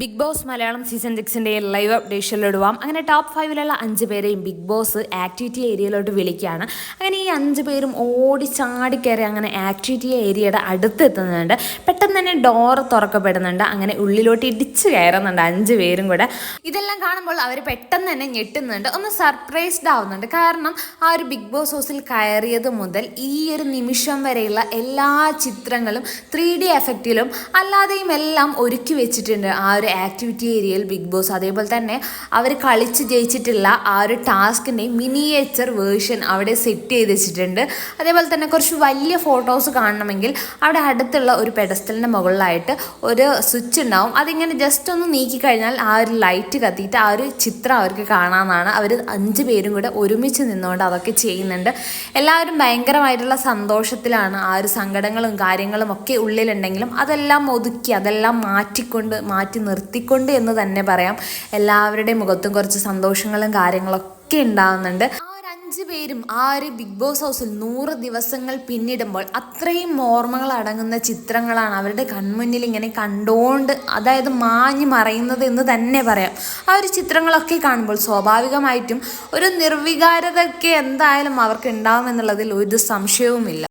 Big boss Malayalam season സിക്സിന്റെ live അപ്ഡേഷനിലിടുവാം അങ്ങനെ ടോപ്പ് ഫൈവിലുള്ള അഞ്ച് പേരെയും ബിഗ് ബോസ് ആക്ടിവിറ്റി ഏരിയയിലോട്ട് വിളിക്കുകയാണ്. അങ്ങനെ ഈ അഞ്ച് പേരും ഓടി ചാടി കയറി അങ്ങനെ ആക്ടിവിറ്റി ഏരിയയുടെ അടുത്ത് എത്തുന്നുണ്ട് പെട്ടെന്ന് തന്നെ ഡോർ തുറക്കപ്പെടുന്നുണ്ട്. അങ്ങനെ ഉള്ളിലോട്ട് ഇടിച്ച് കയറുന്നുണ്ട് അഞ്ച് പേരും കൂടെ. ഇതെല്ലാം കാണുമ്പോൾ അവർ പെട്ടെന്ന് തന്നെ ഞെട്ടുന്നുണ്ട്. ഒന്ന് സർപ്രൈസ്ഡ് ആവുന്നുണ്ട്. കാരണം ആ ഒരു ബിഗ് ബോസ് ഹൗസിൽ കയറിയത് മുതൽ ഈ ഒരു നിമിഷം വരെയുള്ള എല്ലാ ചിത്രങ്ങളും ത്രീ ഡി എഫക്റ്റിലും അല്ലാതെയും എല്ലാം ഒരുക്കി വെച്ചിട്ടുണ്ട് ആ ഒരു ആക്ടിവിറ്റി ഏരിയയിൽ ബിഗ് ബോസ് അതേപോലെ തന്നെ അവർ കളിച്ച് ജയിച്ചിട്ടുള്ള ആ ഒരു ടാസ്കിന്റെ മിനിയേച്ചർ വേർഷൻ അവിടെ സെറ്റ് ചെയ്ത് വെച്ചിട്ടുണ്ട്. അതേപോലെ തന്നെ കുറച്ച് വലിയ ഫോട്ടോസ് കാണണമെങ്കിൽ അവിടെ അടുത്തുള്ള ഒരു പെഡസ്റ്റലിന്റെ മുകളിലായിട്ട് ഒരു സ്വിച്ച് ഉണ്ടാവും. അതിങ്ങനെ ജസ്റ്റ് ഒന്ന് നീക്കി കഴിഞ്ഞാൽ ആ ഒരു ലൈറ്റ് കത്തിയിട്ട് ആ ഒരു ചിത്രം അവർക്ക് കാണാമെന്നാണ് അവർ അഞ്ച് പേരും കൂടെ ഒരുമിച്ച് നിന്നുകൊണ്ട് അതൊക്കെ ചെയ്യുന്നുണ്ട്. എല്ലാവരും ഭയങ്കരമായിട്ടുള്ള സന്തോഷത്തിലാണ് ആ ഒരു സങ്കടങ്ങളും കാര്യങ്ങളും ഒക്കെ ഉള്ളിലുണ്ടെങ്കിലും അതെല്ലാം ഒതുക്കി അതെല്ലാം മാറ്റിക്കൊണ്ട് മാറ്റി നിർത്തിക്കൊണ്ട് എന്ന് തന്നെ പറയാം. എല്ലാവരുടെയും മുഖത്തും കുറച്ച് സന്തോഷങ്ങളും കാര്യങ്ങളൊക്കെ ഉണ്ടാകുന്നുണ്ട് അഞ്ച് പേരും ആ ഒരു ബിഗ് ബോസ് ഹൗസിൽ നൂറ് ദിവസങ്ങൾ പിന്നിടുമ്പോൾ അത്രയും ഓർമ്മകൾ അടങ്ങുന്ന ചിത്രങ്ങളാണ് അവരുടെ കൺമുന്നിൽ ഇങ്ങനെ കണ്ടുകൊണ്ട് അതായത് മാഞ്ഞു മറയുന്നത് എന്ന് തന്നെ പറയാം. ആ ഒരു ചിത്രങ്ങളൊക്കെ കാണുമ്പോൾ സ്വാഭാവികമായിട്ടും ഒരു നിർവികാരതയൊക്കെ എന്തായാലും അവർക്ക് ഉണ്ടാവുമെന്നുള്ളതിൽ ഒരു സംശയവുമില്ല.